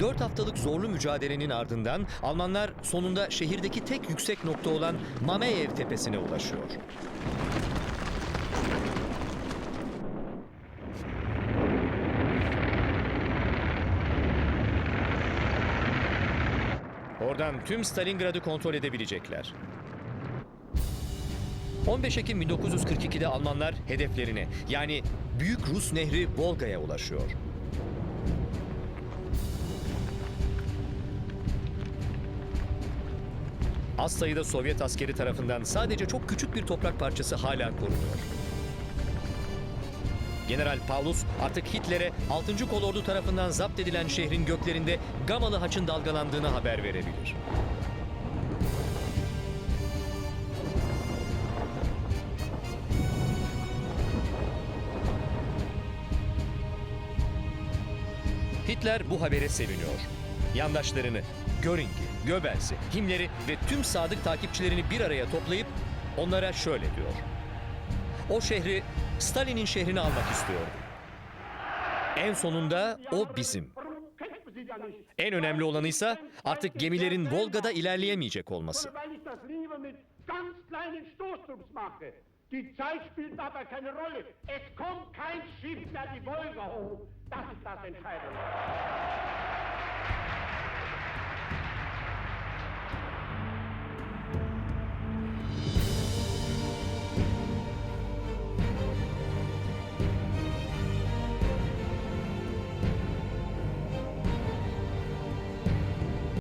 4 haftalık zorlu mücadelenin ardından Almanlar sonunda şehirdeki tek yüksek nokta olan Mameyev tepesine ulaşıyor. Oradan tüm Stalingrad'ı kontrol edebilecekler. 15 Ekim 1942'de Almanlar hedeflerine yani Büyük Rus Nehri Volga'ya ulaşıyor. Az sayıda Sovyet askeri tarafından sadece çok küçük bir toprak parçası hala korunuyor. General Paulus artık Hitler'e 6. Kolordu tarafından zapt edilen şehrin göklerinde Gamalı haçın dalgalandığını haber verebilir. Hitler bu habere seviniyor. Yandaşlarını, Göring'i, Göbels'i, Himmler'i ve tüm sadık takipçilerini bir araya toplayıp onlara şöyle diyor. O şehri Stalin'in şehrini almak istiyor. En sonunda o bizim. En önemli olanı ise artık gemilerin Volga'da ilerleyemeyecek olması. Die Zeit spielt aber keine Rolle. Es kommt kein Schiff mehr die Wolga hoch. Das ist das Entscheidende.